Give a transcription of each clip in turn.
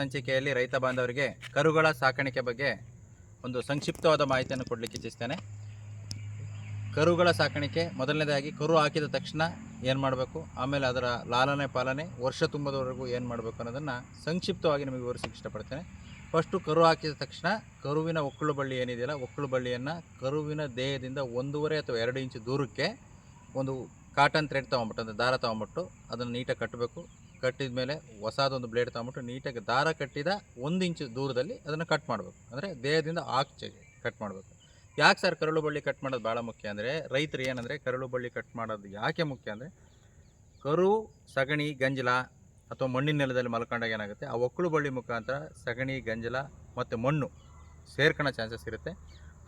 ಸಂಚಿಕೆಯಲ್ಲಿ ರೈತ ಬಾಂಧವರಿಗೆ ಕರುಗಳ ಸಾಕಾಣಿಕೆ ಬಗ್ಗೆ ಒಂದು ಸಂಕ್ಷಿಪ್ತವಾದ ಮಾಹಿತಿಯನ್ನು ಕೊಡಲಿಕ್ಕೆ ಇಚ್ಛಿಸ್ತೇನೆ. ಕರುಗಳ ಸಾಕಾಣಿಕೆ ಮೊದಲನೇದಾಗಿ ಕರು ಹಾಕಿದ ತಕ್ಷಣ ಏನು ಮಾಡಬೇಕು? ಆಮೇಲೆ ಅದರ ಲಾಲನೆ ಪಾಲನೆ ವರ್ಷ ತುಂಬದವರೆಗೂ ಏನು ಮಾಡಬೇಕು ಅನ್ನೋದನ್ನು ಸಂಕ್ಷಿಪ್ತವಾಗಿ ನಿಮಗೆ ವಿವರಿಸಿ ಇಷ್ಟಪಡ್ತೇನೆ. ಫಸ್ಟು ಕರು ಹಾಕಿದ ತಕ್ಷಣ ಕರುವಿನ ಒಕ್ಕಳು ಬಳ್ಳಿ ಏನಿದೆಯಲ್ಲ, ಒಕ್ಕಳು ಬಳ್ಳಿಯನ್ನು ಕರುವಿನ ದೇಹದಿಂದ ಒಂದೂವರೆ ಅಥವಾ ಎರಡು ಇಂಚು ದೂರಕ್ಕೆ ಒಂದು ಕಾಟನ್ ಥ್ರೆಡ್ ತೊಗೊಂಬಿಟ್ಟು ಅಂದರೆ ದಾರ ತೊಗೊಂಬಿಟ್ಟು ಅದನ್ನು ನೀಟಾಗಿ ಕಟ್ಟಬೇಕು. ಕಟ್ಟಿದ ಮೇಲೆ ಹೊಸದೊಂದು ಬ್ಲೇಡ್ ತಗೊಂಬಿಟ್ಟು ನೀಟಾಗಿ ದಾರ ಕಟ್ಟಿದ ಒಂದು ಇಂಚು ದೂರದಲ್ಲಿ ಅದನ್ನು ಕಟ್ ಮಾಡಬೇಕು. ಅಂದರೆ ದೇಹದಿಂದ ಆಚೆಗೆ ಕಟ್ ಮಾಡಬೇಕು. ಯಾಕೆ ಸರ್ ಕರಳು ಬಳ್ಳಿ ಕಟ್ ಮಾಡೋದು ಭಾಳ ಮುಖ್ಯ ಅಂದರೆ ರೈತರು ಏನಂದರೆ ಕರಳು ಬಳ್ಳಿ ಕಟ್ ಮಾಡೋದು ಯಾಕೆ ಮುಖ್ಯ ಅಂದರೆ ಕರು, ಸಗಣಿ, ಗಂಜಲ ಅಥವಾ ಮಣ್ಣಿನ ನೆಲದಲ್ಲಿ ಮಲ್ಕೊಂಡಾಗ ಏನಾಗುತ್ತೆ? ಆ ಒಕ್ಕಳು ಬಳ್ಳಿ ಮುಖಾಂತರ ಸಗಣಿ, ಗಂಜಲ ಮತ್ತು ಮಣ್ಣು ಸೇರ್ಕೊಳ್ಳೋ ಚಾನ್ಸಸ್ ಇರುತ್ತೆ.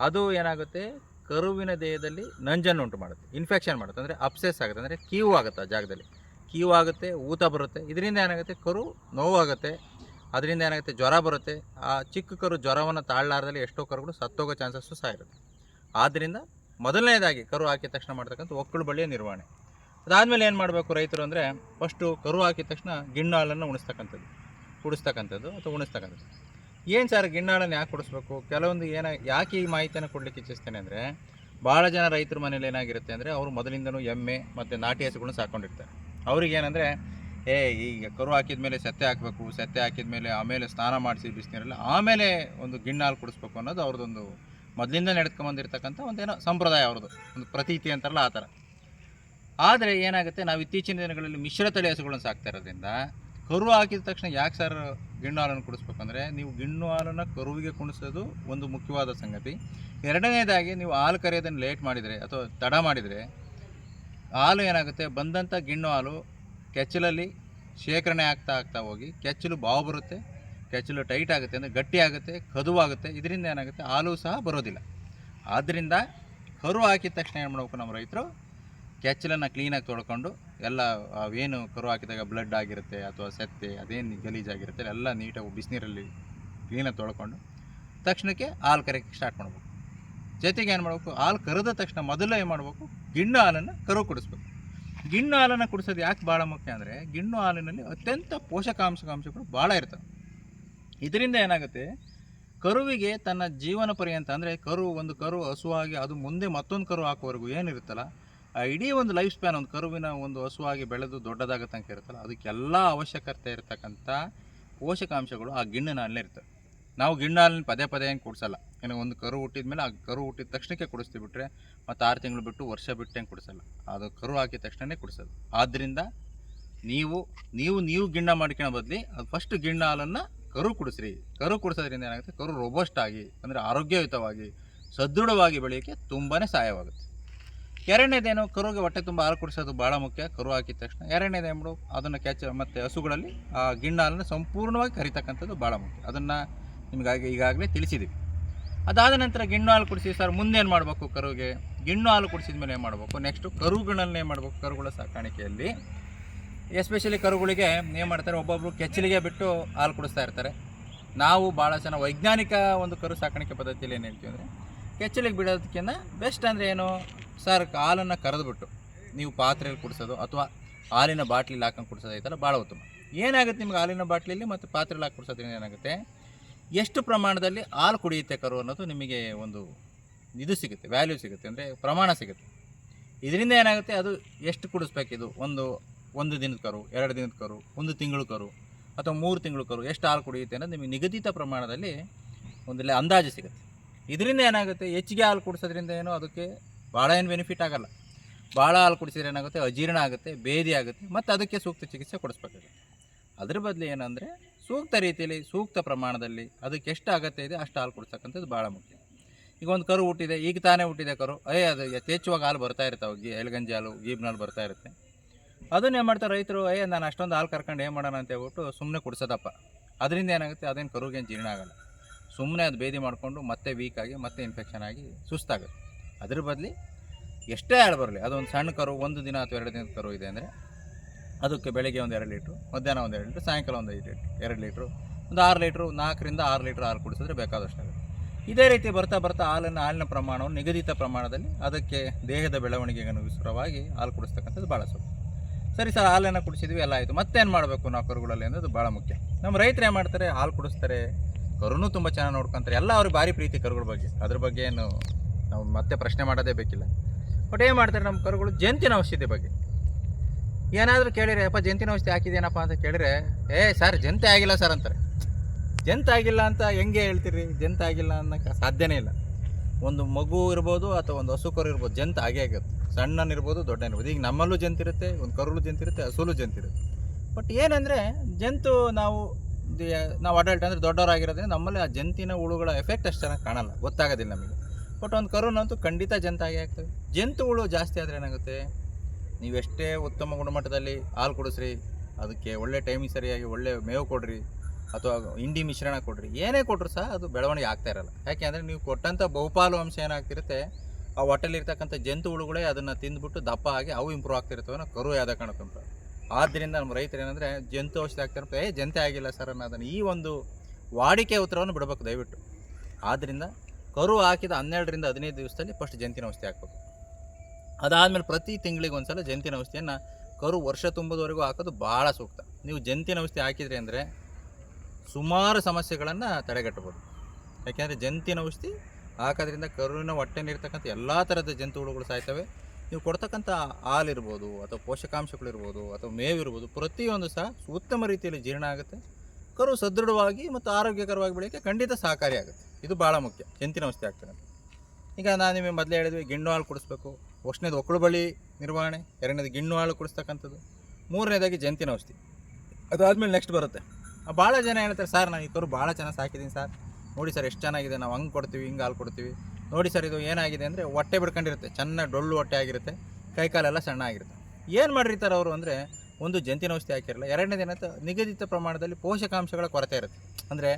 ಅದು ಏನಾಗುತ್ತೆ? ಕರುವಿನ ದೇಹದಲ್ಲಿ ನಂಜನ್ನು ಉಂಟು ಮಾಡುತ್ತೆ. ಇನ್ಫೆಕ್ಷನ್ ಮಾಡುತ್ತೆ. ಅಂದರೆ ಅಪ್ಸೆಸ್ ಆಗುತ್ತೆ. ಅಂದರೆ ಕೀವು ಆಗುತ್ತೆ ಆ ಜಾಗದಲ್ಲಿ. ಕೀವು ಆಗುತ್ತೆ ಊತ ಬರುತ್ತೆ. ಇದರಿಂದ ಏನಾಗುತ್ತೆ? ಕರು ನೋವಾಗುತ್ತೆ. ಅದರಿಂದ ಏನಾಗುತ್ತೆ? ಜ್ವರ ಬರುತ್ತೆ. ಆ ಚಿಕ್ಕ ಕರು ಜ್ವರವನ್ನು ತಾಳಲಾರ್ದಲ್ಲಿ ಎಷ್ಟೋ ಕರುಗಳು ಸತ್ತೋಗೋ ಚಾನ್ಸಸ್ಸು ಸಹ ಇರುತ್ತೆ. ಆದ್ದರಿಂದ ಮೊದಲನೇದಾಗಿ ಕರು ಹಾಕಿದ ತಕ್ಷಣ ಮಾಡ್ತಕ್ಕಂಥ ಒಕ್ಕಳು ಬಳ್ಳಿಯ ನಿರ್ವಹಣೆ. ಅದಾದಮೇಲೆ ಏನು ಮಾಡಬೇಕು ರೈತರು ಅಂದರೆ, ಫಸ್ಟು ಕರು ಹಾಕಿದ ತಕ್ಷಣ ಗಿಣ್ಣು ಹಾಲನ್ನು ಉಣಿಸ್ತಕ್ಕಂಥದ್ದು. ಕುಡಿಸ್ತಕ್ಕಂಥದ್ದು ಅಥವಾ ಉಣಿಸ್ತಕ್ಕಂಥದ್ದು. ಏನು ಸರ್ ಗಿಣ್ಣಾಳನ್ನು ಯಾಕೆ ಕುಡಿಸ್ಬೇಕು ಕೆಲವೊಂದು ಏನ, ಯಾಕೆ ಈ ಮಾಹಿತಿಯನ್ನು ಕೊಡಲಿಕ್ಕೆ ಇಚ್ಛಿಸ್ತೇನೆ ಅಂದರೆ ಭಾಳ ಜನ ರೈತರ ಮನೇಲಿ ಏನಾಗಿರುತ್ತೆ ಅಂದರೆ, ಅವರು ಮೊದಲಿಂದನೂ ಎಮ್ಮೆ ಮತ್ತು ನಾಟಿ ಹಸುಗಳನ್ನ ಸಾಕೊಂಡಿರ್ತಾರೆ. ಅವ್ರಿಗೆ ಏನಂದರೆ ಏ, ಈಗ ಕರು ಹಾಕಿದ ಮೇಲೆ ಸತ್ತೆ ಹಾಕಬೇಕು, ಸತ್ತೆ ಹಾಕಿದ ಮೇಲೆ ಆಮೇಲೆ ಸ್ನಾನ ಮಾಡಿಸಿ ಬಿಸಿನೀರಲ್ಲಿ, ಆಮೇಲೆ ಒಂದು ಗಿಣ್ಣಾಲು ಕುಡಿಸ್ಬೇಕು ಅನ್ನೋದು ಅವ್ರದ್ದೊಂದು ಮೊದಲಿಂದ ನಡೆದ್ಕೊಂಬಂದಿರ್ತಕ್ಕಂಥ ಒಂದೇನೋ ಸಂಪ್ರದಾಯ ಅವ್ರದ್ದು, ಒಂದು ಪ್ರತೀತಿ ಅಂತಾರಲ್ಲ ಆ ಥರ. ಆದರೆ ಏನಾಗುತ್ತೆ, ನಾವು ಇತ್ತೀಚಿನ ದಿನಗಳಲ್ಲಿ ಮಿಶ್ರ ತಳಿ ಹಸುಗಳನ್ನು ಸಾಕ್ತಾ ಇರೋದ್ರಿಂದ, ಕರು ಹಾಕಿದ ತಕ್ಷಣ ಯಾಕೆ ಸರ್ ಗಿಣ್ಣು ಹಾಲನ್ನು ಕುಡಿಸ್ಬೇಕಂದ್ರೆ, ನೀವು ಗಿಣ್ಣು ಹಾಲನ್ನು ಕರುವಿಗೆ ಕುಣಿಸೋದು ಒಂದು ಮುಖ್ಯವಾದ ಸಂಗತಿ. ಎರಡನೇದಾಗಿ ನೀವು ಹಾಲು ಕರೆಯೋದನ್ನು ಲೇಟ್ ಮಾಡಿದರೆ, ಅಥವಾ ತಡ ಮಾಡಿದರೆ ಹಾಲು ಏನಾಗುತ್ತೆ? ಬಂದಂಥ ಗಿಣ್ಣು ಹಾಲು ಕೆಚ್ಚಲಲ್ಲಿ ಶೇಖರಣೆ ಆಗ್ತಾ ಆಗ್ತಾ ಹೋಗಿ, ಕೆಚ್ಚಲು ಬಾವು ಬರುತ್ತೆ, ಕೆಚ್ಚಲು ಟೈಟ್ ಆಗುತ್ತೆ ಅಂದರೆ ಗಟ್ಟಿ ಆಗುತ್ತೆ ಕದುವಾಗುತ್ತೆ ಇದರಿಂದ ಏನಾಗುತ್ತೆ? ಹಾಲು ಸಹ ಬರೋದಿಲ್ಲ. ಆದ್ದರಿಂದ ಕರು ಹಾಕಿದ ತಕ್ಷಣ ಏನು ಮಾಡಬೇಕು ನಮ್ಮ ರೈತರು? ಕೆಚ್ಚಲನ್ನು ಕ್ಲೀನಾಗಿ ತೊಳ್ಕೊಂಡು ಎಲ್ಲ ಅವೇನು ಕರು ಹಾಕಿದಾಗ ಬ್ಲಡ್ ಆಗಿರುತ್ತೆ ಅಥವಾ ಸೆತ್ತೆ, ಅದೇನು ಗಲೀಜಾಗಿರುತ್ತೆ ಎಲ್ಲ ನೀಟಾಗಿ ಬಿಸಿನೀರಲ್ಲಿ ಕ್ಲೀನಾಗಿ ತೊಳ್ಕೊಂಡು ತಕ್ಷಣಕ್ಕೆ ಹಾಲು ಕರೆಯೋಕ್ಕೆ ಸ್ಟಾರ್ಟ್ ಮಾಡಬೇಕು. ಜೊತೆಗೆ ಏನು ಮಾಡಬೇಕು? ಹಾಲು ಕರೆದ ತಕ್ಷಣ ಮೊದಲು ಏನು ಮಾಡಬೇಕು? ಗಿಣ್ಣು ಹಾಲನ್ನು ಕರು ಕುಡಿಸ್ಬೇಕು. ಗಿಣ್ಣು ಹಾಲನ್ನು ಕುಡಿಸೋದು ಯಾಕೆ ಭಾಳ ಮುಖ್ಯ ಅಂದರೆ, ಗಿಣ್ಣು ಹಾಲಿನಲ್ಲಿ ಅತ್ಯಂತ ಪೋಷಕಾಂಶಕಾಂಶಗಳು ಭಾಳ ಇರ್ತವೆ. ಇದರಿಂದ ಏನಾಗುತ್ತೆ? ಕರುವಿಗೆ ತನ್ನ ಜೀವನ ಪರ್ಯಂತ ಅಂದರೆ ಕರು, ಒಂದು ಕರು ಹಸುವಾಗಿ ಅದು ಮುಂದೆ ಮತ್ತೊಂದು ಕರು ಹಾಕುವವರೆಗೂ ಏನಿರುತ್ತಲ್ಲ, ಆ ಇಡೀ ಒಂದು ಲೈಫ್ ಸ್ಪ್ಯಾನ್ ಒಂದು ಕರುವಿನ ಒಂದು ಹಸುವಾಗಿ ಬೆಳೆದು ದೊಡ್ಡದಾಗ ತನಕ ಇರುತ್ತಲ್ಲ, ಅದಕ್ಕೆಲ್ಲ ಅವಶ್ಯಕತೆ ಇರತಕ್ಕಂಥ ಪೋಷಕಾಂಶಗಳು ಆ ಗಿಣ್ಣಿನ ಹಾಲಿನಲ್ಲಿ ಇರ್ತವೆ ನಾವು ಗಿಣ್ಣು ಹಾಲಿನ ಪದೇ ಪದೇ ಏನು ಕುಡಿಸಲ್ಲ. ಏನೋ ಒಂದು ಕರು ಹುಟ್ಟಿದ ಮೇಲೆ ಆ ಕರು ಹುಟ್ಟಿದ ತಕ್ಷಣಕ್ಕೆ ಕುಡಿಸ್ತೀವಿ ಬಿಟ್ರೆ ಮತ್ತು ಆರು ತಿಂಗಳು ಬಿಟ್ಟು ವರ್ಷ ಬಿಟ್ಟು ಹೆಂಗೆ ಕುಡಿಸಲ್ಲ. ಅದು ಕರು ಹಾಕಿದ ತಕ್ಷಣನೇ ಕುಡಿಸೋದು. ಆದ್ದರಿಂದ ನೀವು ನೀವು ನೀವು ಗಿಣ್ಣ ಮಾಡ್ಕೊಳ್ಳೋ ಬದಲಿ ಅದು ಫಸ್ಟ್ ಗಿಣ್ಣ ಹಾಲನ್ನು ಕರು ಕುಡಿಸ್ರಿ. ಕರು ಕುಡಿಸೋದ್ರಿಂದ ಏನಾಗುತ್ತೆ? ಕರು ರೋಬಸ್ಟ್ ಆಗಿ, ಅಂದರೆ ಆರೋಗ್ಯಯುತವಾಗಿ, ಸದೃಢವಾಗಿ ಬೆಳೆಯೋಕ್ಕೆ ತುಂಬಾ ಸಹಾಯವಾಗುತ್ತೆ. ಎರಡನೇದೇನು? ಕರುಗೆ ಹೊಟ್ಟೆ ತುಂಬ ಹಾಲು ಕುಡಿಸೋದು ಭಾಳ ಮುಖ್ಯ. ಕರು ಹಾಕಿದ ತಕ್ಷಣ ಎರಡನೇದೇನು ಅದನ್ನು ಕ್ಯಾಚ್ ಮತ್ತು ಹಸುಗಳಲ್ಲಿ ಆ ಗಿಣ್ಣ ಹಾಲನ್ನು ಸಂಪೂರ್ಣವಾಗಿ ಕರಿತಕ್ಕಂಥದ್ದು ಭಾಳ ಮುಖ್ಯ. ಅದನ್ನು ನಿಮಗಾಗಿ ಈಗಾಗಲೇ ತಿಳಿಸಿದ್ದೀವಿ ಅದಾದ ನಂತರ ಗಿಣ್ಣು ಹಾಲು ಕುಡಿಸಿ, ಸರ್ ಮುಂದೇನು ಮಾಡಬೇಕು ಕರುಗೆ? ಗಿಣ್ಣು ಹಾಲು ಕುಡಿಸಿದ ಮೇಲೆ ಏನು ಮಾಡಬೇಕು? ನೆಕ್ಸ್ಟು ಕರುಗಳನ್ನೇ ಮಾಡಬೇಕು? ಕರುಗಳ ಸಾಕಾಣಿಕೆಯಲ್ಲಿ. ಎಸ್ಪೆಷಲಿ ಕರುಗಳಿಗೆ ಏನು ಮಾಡ್ತಾರೆ? ಒಬ್ಬೊಬ್ಬರು ಕೆಚ್ಚಲಿಗೆ ಬಿಟ್ಟು ಹಾಲು ಕುಡಿಸ್ತಾ ಇರ್ತಾರೆ. ನಾವು ಭಾಳ ಜನ ವೈಜ್ಞಾನಿಕ ಒಂದು ಕರು ಸಾಕಾಣಿಕೆ ಪದ್ಧತಿಯಲ್ಲಿ ಏನು ಹೇಳ್ತೀವಿ ಅಂದರೆ, ಕೆಚ್ಚಲಿಗೆ ಬಿಡೋದಕ್ಕಿಂತ ಬೆಸ್ಟ್ ಅಂದರೆ ಏನು? ಸರ್, ಹಾಲನ್ನು ಕರೆದುಬಿಟ್ಟು ನೀವು ಪಾತ್ರೆಯಲ್ಲಿ ಕುಡಿಸೋದು ಅಥವಾ ಹಾಲಿನ ಬಾಟ್ಲಿಲಿ ಹಾಕೊಂಡು ಕುಡಿಸೋದು ಐತಲ್ಲ ಭಾಳ ಉತ್ತಮ. ಏನಾಗುತ್ತೆ ನಿಮ್ಗೆ ಹಾಲಿನ ಬಾಟ್ಲಿಲಿ ಮತ್ತು ಪಾತ್ರೆಲಿ ಹಾಕಿ ಕುಡಿಸೋದ್ರಿಂದ ಏನಾಗುತ್ತೆ? ಎಷ್ಟು ಪ್ರಮಾಣದಲ್ಲಿ ಹಾಲು ಕುಡಿಯುತ್ತೆ ಕರು ಅನ್ನೋದು ನಿಮಗೆ ಒಂದು ಇದು ಸಿಗುತ್ತೆ ವ್ಯಾಲ್ಯೂ ಸಿಗುತ್ತೆ, ಅಂದರೆ ಪ್ರಮಾಣ ಸಿಗುತ್ತೆ. ಇದರಿಂದ ಏನಾಗುತ್ತೆ, ಅದು ಎಷ್ಟು ಕುಡಿಸ್ಬೇಕಿದು ಒಂದು ಒಂದು ದಿನದ ಕರು, ಎರಡು ದಿನದ ಕರು, ಒಂದು ತಿಂಗಳು ಕರು, ಅಥವಾ ಮೂರು ತಿಂಗಳು ಕರು, ಎಷ್ಟು ಹಾಲು ಕುಡಿಯುತ್ತೆ ಅನ್ನೋದು ನಿಮಗೆ ನಿಗದಿತ ಪ್ರಮಾಣದಲ್ಲಿ ಒಂದು ಅಂದಾಜು ಸಿಗುತ್ತೆ. ಇದರಿಂದ ಏನಾಗುತ್ತೆ, ಹೆಚ್ಚಿಗೆ ಹಾಲು ಕುಡಿಸೋದ್ರಿಂದ ಏನು, ಅದಕ್ಕೆ ಭಾಳ ಏನು ಬೆನಿಫಿಟ್ ಆಗೋಲ್ಲ. ಭಾಳ ಹಾಲು ಕುಡಿಸಿದ್ರೆ ಏನಾಗುತ್ತೆ, ಅಜೀರ್ಣ ಆಗುತ್ತೆ, ಬೇದಿ ಆಗುತ್ತೆ, ಮತ್ತು ಅದಕ್ಕೆ ಸೂಕ್ತ ಚಿಕಿತ್ಸೆ ಕೊಡಿಸ್ಬೇಕಾಗುತ್ತೆ. ಅದ್ರ ಬದಲು ಏನಂದರೆ ಸೂಕ್ತ ರೀತಿಯಲ್ಲಿ, ಸೂಕ್ತ ಪ್ರಮಾಣದಲ್ಲಿ ಅದಕ್ಕೆ ಎಷ್ಟು ಅಗತ್ಯ ಇದೆ ಅಷ್ಟು ಹಾಲು ಕೊಡ್ತಕ್ಕಂಥದ್ದು ಭಾಳ ಮುಖ್ಯ. ಈಗ ಒಂದು ಕರು ಹುಟ್ಟಿದೆ, ಈಗ ತಾನೇ ಹುಟ್ಟಿದೆ ಕರು, ಅಯ್ಯ, ಅದು ಯಥೇಚ್ಛವಾಗಿ ಹಾಲು ಬರ್ತಾ ಇರ್ತಾವೆ ಗಿ, ಎಲ್ಗಂಜಿ ಹಾಲು, ಗೀಬ್ನ ಹಾಲು ಬರ್ತಾ ಇರುತ್ತೆ. ಅದನ್ನ ಏನು ಮಾಡ್ತಾರೆ ರೈತರು, ಅಯ್ಯ, ನಾನು ಅಷ್ಟೊಂದು ಹಾಲು ಕರ್ಕೊಂಡು ಏನು ಮಾಡೋಣ ಅಂತ ಹೇಳ್ಬಿಟ್ಟು ಸುಮ್ಮನೆ ಕುಡಿಸೋದಪ್ಪ. ಅದರಿಂದ ಏನಾಗುತ್ತೆ, ಅದೇನು ಕರುಗೇನು ಜೀರ್ಣ ಆಗಲ್ಲ. ಸುಮ್ಮನೆ ಅದು ಬೇದಿ ಮಾಡಿಕೊಂಡು ಮತ್ತೆ ವೀಕಾಗಿ ಮತ್ತೆ ಇನ್ಫೆಕ್ಷನ್ ಆಗಿ ಸುಸ್ತಾಗುತ್ತೆ. ಅದ್ರ ಬದಲಿ ಎಷ್ಟೇ ಹಾಳು ಬರಲಿ, ಅದೊಂದು ಸಣ್ಣ ಕರು, ಒಂದು ದಿನ ಅಥವಾ ಎರಡು ದಿನದ ಕರು ಇದೆ ಅಂದರೆ ಅದಕ್ಕೆ ಬೆಳಗ್ಗೆ ಒಂದು ಎರಡು ಲೀಟ್ರು, ಮಧ್ಯಾಹ್ನ ಒಂದು ಎರಡು ಲೀಟ್ರು, ಸಾಯಂಕಾಲ ಒಂದು ಐದು ಲೀಟ್ರ್, ಎರಡು ಲೀಟ್ರು, ಒಂದು ಆರು ಲೀಟ್ರು, ನಾಲ್ಕರಿಂದ ಆರು ಲೀಟ್ರ್ ಹಾಲು ಕುಡಿಸಿದ್ರೆ ಬೇಕಾದಷ್ಟು ಇದೇ ರೀತಿ ಬರ್ತಾ ಬರ್ತಾ ಹಾಲನ್ನು, ಹಾಲಿನ ಪ್ರಮಾಣವನ್ನು ನಿಗದಿತ ಪ್ರಮಾಣದಲ್ಲಿ ಅದಕ್ಕೆ ದೇಹದ ಬೆಳವಣಿಗೆಗೆ ಅನುಸಾರವಾಗಿ ಹಾಲು ಕುಡಿಸ್ತಕ್ಕಂಥದ್ದು ಭಾಳ ಸ್ವಲ್ಪ ಸರಿ ಸರ್, ಹಾಲನ್ನು ಕುಡಿಸಿದ್ವಿ, ಎಲ್ಲ ಆಯಿತು. ಮತ್ತೇನು ಮಾಡಬೇಕು ನಾವು ಕರುಗಳಲ್ಲಿ ಅನ್ನೋದು ಭಾಳ ಮುಖ್ಯ. ನಮ್ಮ ರೈತರು ಏನು ಮಾಡ್ತಾರೆ, ಹಾಲು ಕುಡಿಸ್ತಾರೆ, ಕರುನೂ ತುಂಬ ಚೆನ್ನಾಗಿ ನೋಡ್ಕೊಂತಾರೆ. ಎಲ್ಲ ಅವ್ರಿಗೆ ಭಾರಿ ಪ್ರೀತಿ ಕರುಗಳ ಬಗ್ಗೆ. ಅದ್ರ ಬಗ್ಗೆ ಏನು ನಾವು ಮತ್ತೆ ಪ್ರಶ್ನೆ ಮಾಡೋದೇ ಬೇಕಿಲ್ಲ. ಬಟ್ ಏನು ಮಾಡ್ತಾರೆ ನಮ್ಮ ಕರುಗಳು? ಜಂತಿನ ಔಷಧಿ ಬಗ್ಗೆ. ಏನಾದರೂ ಕೇಳಿರಿ, ಅಪ್ಪ ಜಂತಿನ ಔಷಧಿ ಹಾಕಿದೇನಪ್ಪ ಅಂತ ಕೇಳಿದ್ರೆ, ಏ, ಸರ್ ಜಂತೆ ಆಗಿಲ್ಲ ಸರ್, ಅಂತಾರೆ. ಜಂತೆ ಆಗಿಲ್ಲ ಅಂತ ಹೆಂಗೆ ಹೇಳ್ತೀರಿ? ಜಂತ ಆಗಿಲ್ಲ ಅನ್ನೋಕ್ಕೆ ಸಾಧ್ಯನೇ ಇಲ್ಲ. ಒಂದು ಮಗು ಇರ್ಬೋದು ಅಥವಾ ಒಂದು ಹಸು ಕರು ಇರ್ಬೋದು ಜಂತ ಆಗೇ ಆಗುತ್ತೆ. ಸಣ್ಣನ ಇರ್ಬೋದು, ದೊಡ್ಡನ ಇರ್ಬೋದು. ಈಗ ನಮ್ಮಲ್ಲೂ ಜಂತಿರುತ್ತೆ ಒಂದು ಕರುಳು ಜಂತಿರುತ್ತೆ ಹಸುಲು ಜಂತಿರುತ್ತೆ ಬಟ್ ಏನಂದರೆ ಜಂತು ನಾವು ನಾವು ಅಡಲ್ಟ್ ಅಂದರೆ ದೊಡ್ಡವರಾಗಿರೋದ್ರಿಂದ ನಮ್ಮಲ್ಲಿ ಆ ಜಂತಿನ ಹುಳುಗಳ ಎಫೆಕ್ಟ್ ಅಷ್ಟು ಚೆನ್ನಾಗಿ ಕಾಣಲ್ಲ, ಗೊತ್ತಾಗೋದಿಲ್ಲ ನಮಗೆ. ಬಟ್ ಒಂದು ಕರುನಂತೂ ಖಂಡಿತ ಜಂತ ಆಗೇ ಆಗ್ತವೆ ಜಂತು ಹುಳು ಜಾಸ್ತಿ ಆದರೆ ಏನಾಗುತ್ತೆ? ನೀವೆಷ್ಟೇ ಉತ್ತಮ ಗುಣಮಟ್ಟದಲ್ಲಿ ಹಾಲು ಕುಡಿಸ್ರಿ, ಅದಕ್ಕೆ ಒಳ್ಳೆ ಟೈಮಿಗೆ ಸರಿಯಾಗಿ ಒಳ್ಳೆ ಮೇವು ಕೊಡ್ರಿ, ಅಥವಾ ಹಿಂಡಿ ಮಿಶ್ರಣ ಕೊಡ್ರಿ, ಏನೇ ಕೊಟ್ಟರು ಸಹ ಅದು ಬೆಳವಣಿಗೆ ಆಗ್ತಾ ಇರಲ್ಲ. ಯಾಕೆ ಅಂದರೆ ನೀವು ಕೊಟ್ಟಂಥ ಬಹುಪಾಲು ಅಂಶ ಏನಾಗ್ತಿರುತ್ತೆ, ಆ ಹೊಟ್ಟೆಲಿರ್ತಕ್ಕಂಥ ಜಂತು ಹುಳುಗಳೇ ಅದನ್ನು ತಿಂದ್ಬಿಟ್ಟು ದಪ್ಪ ಆಗಿ ಅವು ಇಂಪ್ರೂವ್ ಆಗ್ತಿರ್ತವೆ ಅನ್ನೋ ಕರು ಯಾವ್ದು ಕಾಣಕ್ಕಂತ ಆದ್ದರಿಂದ ನಮ್ಮ ರೈತರು ಏನಂದರೆ, ಜಂತು ಔಷಧಿ ಆಗ್ತಿರುತ್ತೆ ಏ, ಜಂತೆ ಆಗಿಲ್ಲ ಸರ್ ಅನ್ನೋದನ್ನು ಈ ಒಂದು ವಾಡಿಕೆ ಉತ್ತರವನ್ನು ಬಿಡಬೇಕು ದಯವಿಟ್ಟು. ಆದ್ದರಿಂದ ಕರು ಹಾಕಿದ ಹನ್ನೆರಡರಿಂದ ಹದಿನೈದು ದಿವಸದಲ್ಲಿ ಫಸ್ಟ್ ಜಂತಿನ ಔಷಧಿ ಹಾಕಬೇಕು. ಅದಾದಮೇಲೆ ಪ್ರತಿ ತಿಂಗಳಿಗೆ ಒಂದ್ಸಲ ಜಂತಿನ ಔಷಧಿಯನ್ನು ಕರು ವರ್ಷ ತುಂಬುವವರೆಗೂ ಹಾಕೋದು ಭಾಳ ಸೂಕ್ತ. ನೀವು ಜಂತಿನ ಔಷಧಿ ಹಾಕಿದ್ರಿ ಅಂದರೆ ಸುಮಾರು ಸಮಸ್ಯೆಗಳನ್ನು ತಡೆಗಟ್ಟಬೋದು. ಯಾಕೆಂದರೆ ಜಂತಿನ ಔಷಧಿ ಹಾಕೋದ್ರಿಂದ ಕರುವಿನ ಹೊಟ್ಟೆನಿರ್ತಕ್ಕಂಥ ಎಲ್ಲ ಥರದ ಜಂತು ಹುಳುಗಳು ಸಾಯ್ತವೆ. ನೀವು ಕೊಡ್ತಕ್ಕಂಥ ಹಾಲಿರ್ಬೋದು ಅಥವಾ ಪೋಷಕಾಂಶಗಳಿರ್ಬೋದು ಅಥವಾ ಮೇವಿರ್ಬೋದು ಪ್ರತಿಯೊಂದು ಸಹ ಉತ್ತಮ ರೀತಿಯಲ್ಲಿ ಜೀರ್ಣ ಆಗುತ್ತೆ. ಕರು ಸದೃಢವಾಗಿ ಮತ್ತು ಆರೋಗ್ಯಕರವಾಗಿ ಬೆಳೆಯೋಕ್ಕೆ ಖಂಡಿತ ಸಹಕಾರಿಯಾಗುತ್ತೆ ಇದು ಭಾಳ ಮುಖ್ಯ. ಜಂತಿನ ಔಷಧಿ ಆಗ್ತದೆ ಈಗ ನಾನು ನಿಮಗೆ ಮೊದಲೇ ಹೇಳಿದ್ವಿ ಗಿಣ್ಣು ಹಾಲು ಕುಡಿಸ್ಬೇಕು. ಒಷ್ಟನೇದು ಒಕ್ಕಳು ಬಳಿ ನಿರ್ವಹಣೆ, ಎರಡನೇದು ಗಿಣ್ಣು ಹಾಳು ಕುಡಿಸ್ತಕ್ಕಂಥದ್ದು, ಮೂರನೇದಾಗಿ ಜಂತಿನ ಔಷಧಿ. ಅದಾದಮೇಲೆ ನೆಕ್ಸ್ಟ್ ಬರುತ್ತೆ. ಭಾಳ ಜನ ಹೇಳ್ತಾರೆ, ಸರ್, ನಾನು ಈ ತೋರು ಭಾಳ ಚೆನ್ನಾಗಿ ಸಾಕಿದ್ದೀನಿ ಸರ್. ನೋಡಿ ಸರ್ ಎಷ್ಟು ಚೆನ್ನಾಗಿದೆ, ನಾವು ಹಂಗೆ ಕೊಡ್ತೀವಿ, ಹಿಂಗೆ ಹಾಲು ಕೊಡ್ತೀವಿ. ನೋಡಿ ಸರ್ ಇದು ಏನಾಗಿದೆ ಅಂದರೆ ಹೊಟ್ಟೆ ಬಿಡ್ಕೊಂಡಿರುತ್ತೆ, ಚೆನ್ನಾಗಿ ಡೊಳ್ಳು ಹೊಟ್ಟೆ ಆಗಿರುತ್ತೆ ಕೈಕಾಲೆಲ್ಲ ಸಣ್ಣ ಆಗಿರುತ್ತೆ ಏನು ಮಾಡಿರ್ತಾರೆ ಅವರು ಅಂದರೆ, ಒಂದು ಜಂತಿನ ಔಷಧಿ ಹಾಕಿರಲ್ಲ, ಎರಡನೇದು ಏನಂತ ನಿಗದಿತ ಪ್ರಮಾಣದಲ್ಲಿ ಪೋಷಕಾಂಶಗಳ ಕೊರತೆ ಇರುತ್ತೆ. ಅಂದರೆ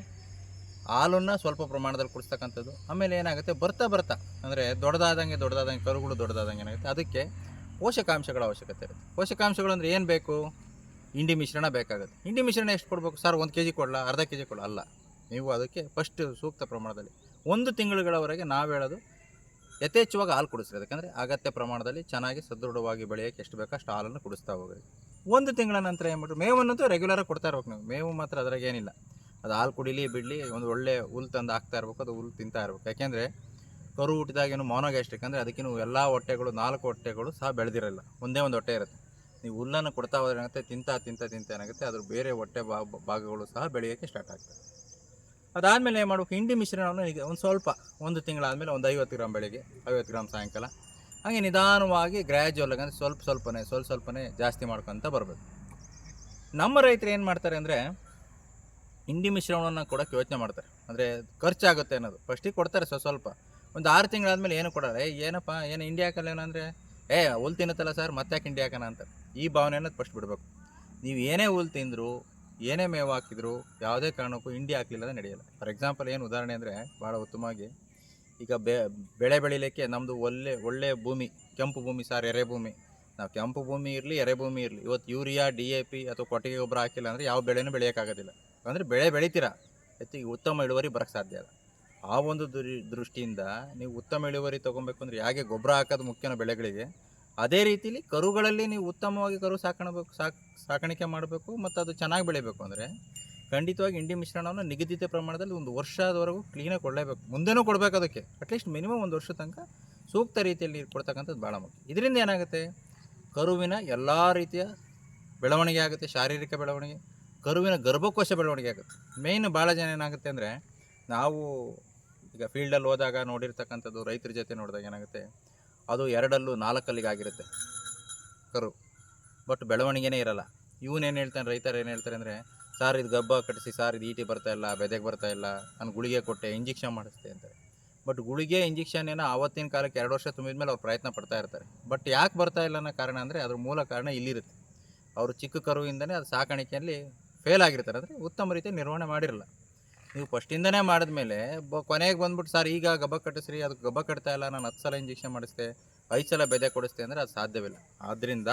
ಹಾಲನ್ನು ಸ್ವಲ್ಪ ಪ್ರಮಾಣದಲ್ಲಿ ಕುಡಿಸ್ತಕ್ಕಂಥದ್ದು. ಆಮೇಲೆ ಏನಾಗುತ್ತೆ? ಬರ್ತಾ ಬರ್ತಾ, ಅಂದರೆ ದೊಡ್ಡದಾದಂಗೆ ದೊಡ್ಡದಾದಂಗೆ, ಕರುಗಳು ದೊಡ್ಡದಾದಂಗೆ ಏನಾಗುತ್ತೆ? ಅದಕ್ಕೆ ಪೋಷಕಾಂಶಗಳ ಅವಶ್ಯಕತೆ ಇರುತ್ತೆ. ಪೋಷಕಾಂಶಗಳು ಅಂದರೆ ಏನು ಬೇಕು? ಇಂಡಿ ಮಿಶ್ರಣ ಬೇಕಾಗುತ್ತೆ. ಹಿಂಡಿ ಮಿಶ್ರಣ ಎಷ್ಟು ಕೊಡಬೇಕು? ಸರ್ ಒಂದು ಕೆ ಜಿ ಕೊಡಲ್ಲ ಅರ್ಧ ಕೆ ಜಿ ಕೊಡಲ್ಲ ಅಲ್ಲ. ನೀವು ಅದಕ್ಕೆ ಫಸ್ಟ್ ಸೂಕ್ತ ಪ್ರಮಾಣದಲ್ಲಿ. ಒಂದು ತಿಂಗಳುಗಳವರೆಗೆ ನಾವು ಹೇಳೋದು, ಯಥೇಚ್ಛವಾಗಿ ಹಾಲು ಕುಡಿಸ್ರಿ. ಯಾಕಂದರೆ ಅಗತ್ಯ ಪ್ರಮಾಣದಲ್ಲಿ ಚೆನ್ನಾಗಿ ಸದೃಢವಾಗಿ ಬೆಳೆಯೋಕ್ಕೆ ಎಷ್ಟು ಬೇಕೋ ಅಷ್ಟು ಹಾಲನ್ನು ಕುಡಿಸ್ತಾ ಹೋಗ್ರಿ. ಒಂದು ತಿಂಗಳ ನಂತರ ಏನ್ಬಿಟ್ರು ಮೇವನ್ನಂತೂ ರೆಗ್ಯುಲರಾಗಿ ಕೊಡ್ತಾ ಇರ್ಬೇಕು ನೀವು. ಮೇವು ಮಾತ್ರ ಅದ್ರಾಗ ಏನಿಲ್ಲ. ಅದು ಹಾಲು ಕುಡಿಲಿ, ಬಿಡಲಿ ಒಂದು ಒಳ್ಳೆ ಹುಲ್ ತಂದು ಹಾಕ್ತಾ ಇರ್ಬೇಕು, ಅದು ಹುಲ್ ತಿಂತಾ ಇರ್ಬೇಕು. ಯಾಕೆಂದರೆ ಕರು ಹುಟ್ಟಿದಾಗೇನು ಮೋನೋಗ್ಯಾಸ್ಟ್ರಿಕ್ ಅಂದರೆ ಅದಕ್ಕಿನ್ನೂ ಎಲ್ಲ ಹೊಟ್ಟೆಗಳು, ನಾಲ್ಕು ಹೊಟ್ಟೆಗಳು ಸಹ ಬೆಳೆದಿರಲ್ಲ. ಒಂದೇ ಒಂದು ಹೊಟ್ಟೆ ಇರುತ್ತೆ. ನೀವು ಹುಲ್ಲನ್ನು ಕೊಡ್ತಾ ಹೋದ್ರೆ ಏನಾಗುತ್ತೆ? ತಿಂತಾ ತಿಂತಾ ತಿಂತಾ ಏನಾಗುತ್ತೆ? ಅದ್ರ ಬೇರೆ ಹೊಟ್ಟೆ ಭಾಗಗಳು ಸಹ ಬೆಳೆಯೋಕ್ಕೆ ಸ್ಟಾರ್ಟ್ ಆಗ್ತದೆ. ಅದಾದಮೇಲೆ ಏನು ಮಾಡಬೇಕು? ಹಿಂಡಿ ಮಿಶ್ರಣವನ್ನು ಈಗ ಒಂದು ಸ್ವಲ್ಪ, ಒಂದು ತಿಂಗಳಾದಮೇಲೆ ಒಂದು ಐವತ್ತು ಗ್ರಾಮ್ ಬೆಳಿಗ್ಗೆ, ಐವತ್ತು ಗ್ರಾಮ್ ಸಾಯಂಕಾಲ. ಹಾಗೆ ನಿಧಾನವಾಗಿ ಗ್ರ್ಯಾಜುವಲ್ ಅಂದರೆ ಸ್ವಲ್ಪ ಸ್ವಲ್ಪನೇ ಸ್ವಲ್ಪ ಸ್ವಲ್ಪನೇ ಜಾಸ್ತಿ ಮಾಡ್ಕೊತ ಬರಬೇಕು. ನಮ್ಮ ರೈತರು ಏನು ಮಾಡ್ತಾರೆ ಅಂದರೆ ಹಿಂಡಿ ಮಿಶ್ರಣವನ್ನು ಕೊಡೋಕ್ಕೆ ಯೋಚನೆ ಮಾಡ್ತಾರೆ. ಅಂದರೆ ಖರ್ಚಾಗುತ್ತೆ ಅನ್ನೋದು. ಫಸ್ಟಿಗೆ ಕೊಡ್ತಾರೆ ಸ್ವಲ್ಪ ಸ್ವಲ್ಪ. ಒಂದು ಆರು ತಿಂಗಳಾದಮೇಲೆ ಏನು ಕೊಡೋಲ್ಲ. ಏನಪ್ಪ, ಏನು ಇಂಡಿ ಹಾಕಲ್ಲ ಏನಂದರೆ ಏ, ಹುಲ್ ತಿನ್ನುತ್ತಲ್ಲ ಸರ್ ಮತ್ತೆ ಯಾಕೆ ಇಂಡಿ ಹಾಕೋಣ ಅಂತಾರೆ. ಈ ಭಾವನೆ ಅನ್ನೋದು ಫಸ್ಟ್ ಬಿಡಬೇಕು. ನೀವು ಏನೇ ಹುಲ್ ತಿಂದರು, ಏನೇ ಮೇವು ಹಾಕಿದ್ರು, ಯಾವುದೇ ಕಾರಣಕ್ಕೂ ಇಂಡಿ ಹಾಕಲಿಲ್ಲ ನಡೆಯಲ್ಲ. ಫಾರ್ ಎಕ್ಸಾಂಪಲ್ ಏನು ಉದಾಹರಣೆ ಅಂದರೆ ಭಾಳ ಉತ್ತಮವಾಗಿ, ಈಗ ಬೆ, ಬೆಳೆ ಬೆಳಿಲಿಕ್ಕೆ ನಮ್ಮದು ಒಳ್ಳೆ ಒಳ್ಳೆ ಭೂಮಿ, ಕೆಂಪು ಭೂಮಿ ಸರ್ ಎರೆ ಭೂಮಿ. ನಾವು ಕೆಂಪು ಭೂಮಿ ಇರಲಿ, ಎರೆ ಭೂಮಿ ಇರಲಿ. ಇವತ್ತು ಯೂರಿಯಾ ಡಿ ಎ ಪಿ ಅಥವಾ ಕೊಟ್ಟಿಗೆ ಗೊಬ್ಬರ ಹಾಕಿಲ್ಲ ಅಂದರೆ ಯಾವ ಬೆಳೆನೂ ಬೆಳೆಯೋಕ್ಕಾಗೋದಿಲ್ಲ. ಅಂದರೆ ಬೆಳೆ ಬೆಳಿತೀರ. ಹೆಚ್ಚಿಗೆ ಉತ್ತಮ ಇಳುವರಿ ಬರೋಕ್ಕೆ ಸಾಧ್ಯ ಇಲ್ಲ ಆ ಒಂದು ದೃಷ್ಟಿಯಿಂದ ನೀವು ಉತ್ತಮ ಇಳುವರಿ ತೊಗೊಬೇಕು ಅಂದರೆ ಹೇಗೆ ಗೊಬ್ಬರ ಹಾಕೋದು ಮುಖ್ಯನ ಬೆಳೆಗಳಿಗೆ. ಅದೇ ರೀತಿಲಿ ಕರುಗಳಲ್ಲಿ ನೀವು ಉತ್ತಮವಾಗಿ ಕರು ಸಾಕಣಬೇಕು, ಸಾಕ್, ಸಾಕಾಣಿಕೆ ಮಾಡಬೇಕು ಮತ್ತು ಅದು ಚೆನ್ನಾಗಿ ಬೆಳಿಬೇಕು ಅಂದರೆ ಖಂಡಿತವಾಗಿ ಇಂಡಿ ಮಿಶ್ರಣವನ್ನು ನಿಗದಿತ ಪ್ರಮಾಣದಲ್ಲಿ ಒಂದು ವರ್ಷದವರೆಗೂ ಕ್ಲೀನಾಗಿ ಕೊಡಲೇಬೇಕು ಮುಂದೆನೂ ಕೊಡಬೇಕು ಅದಕ್ಕೆ. ಅಟ್ಲೀಸ್ಟ್ ಮಿನಿಮಮ್ ಒಂದು ವರ್ಷ ತನಕ ಸೂಕ್ತ ರೀತಿಯಲ್ಲಿ ನೀರು ಕೊಡ್ತಕ್ಕಂಥದ್ದು ಭಾಳ ಮುಖ್ಯ. ಇದರಿಂದ ಏನಾಗುತ್ತೆ? ಕರುವಿನ ಎಲ್ಲ ರೀತಿಯ ಬೆಳವಣಿಗೆ ಆಗುತ್ತೆ, ಶಾರೀರಿಕ ಬೆಳವಣಿಗೆ. ಕರುವಿನ ಗರ್ಭಕೋಶ ಬೆಳವಣಿಗೆ ಆಗುತ್ತೆ. ಮೇಯ್ನ್ ಭಾಳ ಜನ ಏನಾಗುತ್ತೆ ಅಂದರೆ, ನಾವು ಈಗ ಫೀಲ್ಡಲ್ಲಿ ಹೋದಾಗ ನೋಡಿರ್ತಕ್ಕಂಥದ್ದು ರೈತರ ಜೊತೆ ನೋಡಿದಾಗ ಏನಾಗುತ್ತೆ, ಅದು ಎರಡಲ್ಲೂ ನಾಲ್ಕಲ್ಲಿಗೆ ಆಗಿರುತ್ತೆ ಕರು. ಬಟ್ ಬೆಳವಣಿಗೆನೇ ಇರಲ್ಲ. ಇವನೇನು ಹೇಳ್ತಾನೆ, ರೈತರು ಏನು ಹೇಳ್ತಾರೆ ಅಂದರೆ, ಸಾರ್ ಇದು ಗಬ್ಬ ಕಟ್ಟಿಸಿ ಸಾರ್ ಇದು ಈಟಿ ಬರ್ತಾ ಇಲ್ಲ, ಬೆದೆಗೆ ಬರ್ತಾ ಇಲ್ಲ, ನಾನು ಗುಳಿಗೆ ಕೊಟ್ಟೆ ಇಂಜೆಕ್ಷನ್ ಮಾಡಿಸ್ತೆ ಅಂತಾರೆ. ಬಟ್ ಗುಳಿಗೆ ಇಂಜೆಕ್ಷನ್ ಏನೋ ಆವತ್ತಿನ ಕಾಲಕ್ಕೆ ಎರಡು ವರ್ಷ ತುಂಬಿದ ಮೇಲೆ ಅವ್ರು ಪ್ರಯತ್ನ ಪಡ್ತಾ ಇರ್ತಾರೆ. ಬಟ್ ಯಾಕೆ ಬರ್ತಾ ಇಲ್ಲ ಅನ್ನೋ ಕಾರಣ ಅಂದರೆ, ಅದ್ರ ಮೂಲ ಕಾರಣ ಇಲ್ಲಿರುತ್ತೆ. ಅವರು ಚಿಕ್ಕ ಕರುವಿಂದನೇ ಅದು ಸಾಕಾಣಿಕೆಯಲ್ಲಿ ಫೇಲ್ ಆಗಿರ್ತಾರೆ. ಅಂದರೆ ಉತ್ತಮ ರೀತಿ ನಿರ್ವಹಣೆ ಮಾಡಿರಲ್ಲ. ನೀವು ಫಸ್ಟಿಂದನೇ ಮಾಡಿದ್ಮೇಲೆ ಬ ಕೊನೆಗೆ ಬಂದ್ಬಿಟ್ಟು ಸರ್, ಈಗ ಗಬ್ಬ ಕಟ್ಟಿಸ್ರಿ ಅದಕ್ಕೆ ಗಬ್ಬ ಕಟ್ತಾ ಇಲ್ಲ, ನಾನು ಹತ್ತು ಸಲ ಇಂಜೆಕ್ಷನ್ ಮಾಡಿಸ್ದೆ, ಐದು ಸಲ ಬೆದೆ ಕೊಡಿಸ್ತೆ ಅಂದರೆ ಅದು ಸಾಧ್ಯವಿಲ್ಲ. ಆದ್ದರಿಂದ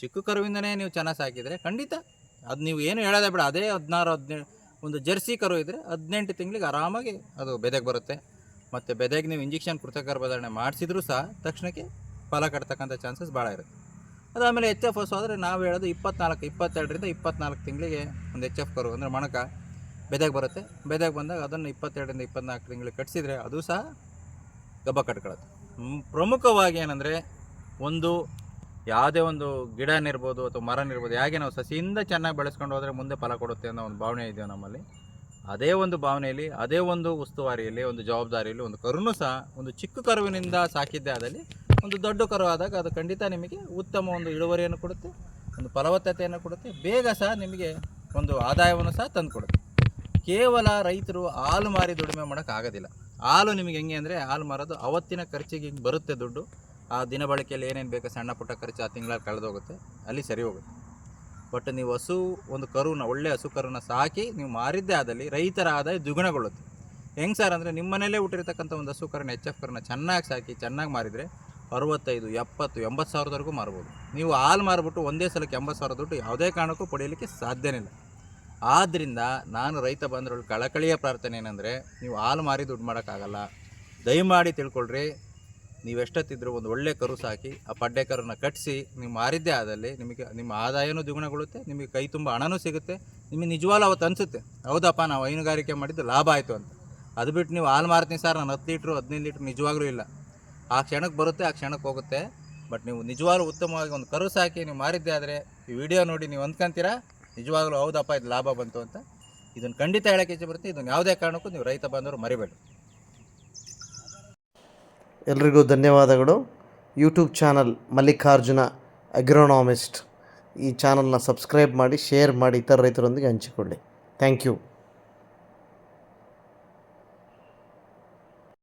ಚಿಕ್ಕ ಕರುವಿಂದನೇ ನೀವು ಚೆನ್ನಾಗಿ ಸಾಕಿದರೆ ಖಂಡಿತ ಅದು ನೀವು ಏನು ಹೇಳೋದೇ ಬೇಡ. ಅದೇ ಹದಿನಾರು ಹದಿನೇಳು ಒಂದು ಜರ್ಸಿ ಕರು ಇದ್ದರೆ ಹದಿನೆಂಟು ತಿಂಗಳಿಗೆ ಆರಾಮಾಗಿ ಅದು ಬೆದೆಗೆ ಬರುತ್ತೆ. ಮತ್ತು ಬೆದೆಗೆ ನೀವು ಇಂಜೆಕ್ಷನ್ ಕೃತಕ ಗರ್ಭಧಾರಣೆ ಮಾಡಿಸಿದ್ರೂ ಸಹ ತಕ್ಷಣಕ್ಕೆ ಫಲ ಕಟ್ತಕ್ಕಂಥ ಚಾನ್ಸಸ್ ಭಾಳ ಇರುತ್ತೆ. ಅದಾದಮೇಲೆ ಎಚ್ ಎಫ್ ಹಸು ಆದರೆ ನಾವು ಹೇಳೋದು ಇಪ್ಪತ್ನಾಲ್ಕು, ಇಪ್ಪತ್ತೆರಡರಿಂದ ಇಪ್ಪತ್ನಾಲ್ಕು ತಿಂಗಳಿಗೆ ಒಂದು ಎಚ್ ಎಫ್ ಕರು ಅಂದರೆ ಮೊಣಕ ಬೆದೆಗೆ ಬರುತ್ತೆ. ಬೆದೆಗೆ ಬಂದಾಗ ಅದನ್ನು ಇಪ್ಪತ್ತೆರಡರಿಂದ ಇಪ್ಪತ್ನಾಲ್ಕು ತಿಂಗಳಿಗೆ ಕಟ್ಸಿದ್ರೆ ಅದು ಸಹ ಗಬ್ಬ ಕಟ್ಕೊಳ್ಳುತ್ತೆ ಪ್ರಮುಖವಾಗಿ ಏನಂದರೆ ಒಂದು ಯಾವುದೇ ಒಂದು ಗಿಡನಿರ್ಬೋದು ಅಥವಾ ಮರನಿರ್ಬೋದು ಹೇಗೆ ನಾವು ಸಸಿಯಿಂದ ಚೆನ್ನಾಗಿ ಬೆಳೆಸ್ಕೊಂಡು ಹೋದರೆ ಮುಂದೆ ಫಲ ಕೊಡುತ್ತೆ ಅನ್ನೋ ಒಂದು ಭಾವನೆ ಇದೆಯೋ ನಮ್ಮಲ್ಲಿ, ಅದೇ ಒಂದು ಭಾವನೆಯಲ್ಲಿ, ಅದೇ ಒಂದು ಉಸ್ತುವಾರಿಯಲ್ಲಿ, ಒಂದು ಜವಾಬ್ದಾರಿಯಲ್ಲಿ ಒಂದು ಕರುನೂ ಸಹ ಒಂದು ಚಿಕ್ಕ ಕರುವಿನಿಂದ ಸಾಕಿದ್ದೇ ಆದಲ್ಲಿ ಒಂದು ದೊಡ್ಡ ಕರು ಆದಾಗ ಅದು ಖಂಡಿತ ನಿಮಗೆ ಉತ್ತಮ ಒಂದು ಇಳುವರಿಯನ್ನು ಕೊಡುತ್ತೆ, ಒಂದು ಫಲವತ್ತತೆಯನ್ನು ಕೊಡುತ್ತೆ. ಬೇಗ ಸಹ ನಿಮಗೆ ಒಂದು ಆದಾಯವನ್ನು ಸಹ ತಂದು ಕೊಡುತ್ತೆ ಕೇವಲ ರೈತರು ಹಾಲು ಮಾರಿ ದುಡಿಮೆ ಮಾಡೋಕ್ಕಾಗೋದಿಲ್ಲ. ಹಾಲು ನಿಮಗೆ ಹೆಂಗೆ ಅಂದರೆ ಹಾಲು ಮಾರೋದು ಅವತ್ತಿನ ಖರ್ಚಿಗೆ ಹಿಂಗೆ ಬರುತ್ತೆ ದುಡ್ಡು. ಆ ದಿನ ಬಳಕೆಯಲ್ಲಿ ಏನೇನು ಬೇಕು ಸಣ್ಣ ಪುಟ್ಟ ಖರ್ಚು ಆ ತಿಂಗಳಲ್ಲಿ ಕಳೆದೋಗುತ್ತೆ ಅಲ್ಲಿ ಸರಿ ಹೋಗುತ್ತೆ. ಬಟ್ ನೀವು ಹಸು, ಒಂದು ಕರುನ, ಒಳ್ಳೆ ಹಸು ಕರುನ ಸಾಕಿ ನೀವು ಮಾರಿದ್ದೇ ಆದಲ್ಲಿ ರೈತರ ಆದಾಯ ದ್ವಿಗುಣಗೊಳ್ಳುತ್ತೆ. ಹೆಂಗೆ ಸರ್ ಅಂದರೆ ನಿಮ್ಮ ಮನೇಲೇ ಹುಟ್ಟಿರ್ತಕ್ಕಂಥ ಒಂದು ಹಸು ಕರುನ ಎಚ್ ಎಫ್ ಕರುನ ಚೆನ್ನಾಗಿ ಸಾಕಿ, ಚೆನ್ನಾಗಿ ಮಾರಿದರೆ ಅರವತ್ತೈದು, ಎಪ್ಪತ್ತು, ಎಂಬತ್ತು ಸಾವಿರದವರೆಗೂ ಮಾರ್ಬೋದು. ನೀವು ಹಾಲು ಮಾರಿಬಿಟ್ಟು ಒಂದೇ ಸಲಕ್ಕೆ ಎಂಬತ್ತು ಸಾವಿರ ದುಡ್ಡು ಯಾವುದೇ ಕಾರಣಕ್ಕೂ ಪಡೆಯಲಿಕ್ಕೆ ಸಾಧ್ಯನೇ ಇಲ್ಲ. ಆದ್ದರಿಂದ ನಾನು ರೈತ ಬಂದರಲ್ಲಿ ಕಳಕಳಿಯ ಪ್ರಾರ್ಥನೆ ಏನಂದರೆ, ನೀವು ಹಾಲು ಮಾರಿ ದುಡ್ಡು ಮಾಡೋಕ್ಕಾಗಲ್ಲ. ದಯಮಾಡಿ ತಿಳ್ಕೊಳ್ರಿ, ನೀವು ಎಷ್ಟೊತ್ತಿದ್ರು ಒಂದು ಒಳ್ಳೆ ಕರು ಸಾಕಿ, ಆ ಪಡ್ಡೆ ಕರನ್ನು ಕಟ್ಟಿಸಿ ನೀವು ಮಾರಿದ್ದೇ ಆದಲ್ಲಿ ನಿಮಗೆ, ನಿಮ್ಮ ಆದಾಯನೂ ದ್ವಿಗುಣಗೊಳ್ಳುತ್ತೆ, ನಿಮಗೆ ಕೈ ತುಂಬ ಹಣನೂ ಸಿಗುತ್ತೆ, ನಿಮಗೆ ನಿಜವಾಗ್ಲೂ ಅವತ್ತು ಅನಿಸುತ್ತೆ, ಹೌದಪ್ಪ ನಾವು ಹೈನುಗಾರಿಕೆ ಮಾಡಿದ್ದು ಲಾಭ ಆಯಿತು ಅಂತ. ಅದು ಬಿಟ್ಟು ನೀವು ಹಾಲು ಮಾರ್ತೀನಿ ಸರ್, ನಾನು ಹತ್ತು ಲೀಟ್ರು, ಹದಿನೈದು ಲೀಟ್ರ್ ನಿಜವಾಗ್ಲೂ ಇಲ್ಲ. ಆ ಕ್ಷಣಕ್ಕೆ ಬರುತ್ತೆ, ಆ ಕ್ಷಣಕ್ಕೆ ಹೋಗುತ್ತೆ. ಬಟ್ ನೀವು ನಿಜವಾಗ್ಲೂ ಉತ್ತಮವಾಗಿ ಒಂದು ಕರು ಸಾಕಿ ನೀವು ಮಾರಿದ್ದೆ ಆದರೆ ಈ ವಿಡಿಯೋ ನೋಡಿ ನೀವು ಅಂದ್ಕೊಂತೀರಾ? ನಿಜವಾಗ್ಲೂ ಹೌದಪ್ಪ, ಇದು ಲಾಭ ಬಂತು ಅಂತ. ಇದನ್ನು ಖಂಡಿತ ಹೇಳೋಕ್ಕೆ ಇಚ್ಛೆ ಬರುತ್ತೆ. ಇದನ್ನು ಯಾವುದೇ ಕಾರಣಕ್ಕೂ ನೀವು ರೈತ ಬಂದವರು ಮರಿಬೇಡಿ. ಎಲ್ರಿಗೂ ಧನ್ಯವಾದಗಳು. YouTube channel Mallikarjuna agronomist. ಈ ಚಾನಲ್ನ ಸಬ್ಸ್ಕ್ರೈಬ್ ಮಾಡಿ, ಶೇರ್ ಮಾಡಿ ಇತರ ರೈತರೊಂದಿಗೆ ಹಂಚಿಕೊಳ್ಳಿ. Thank you.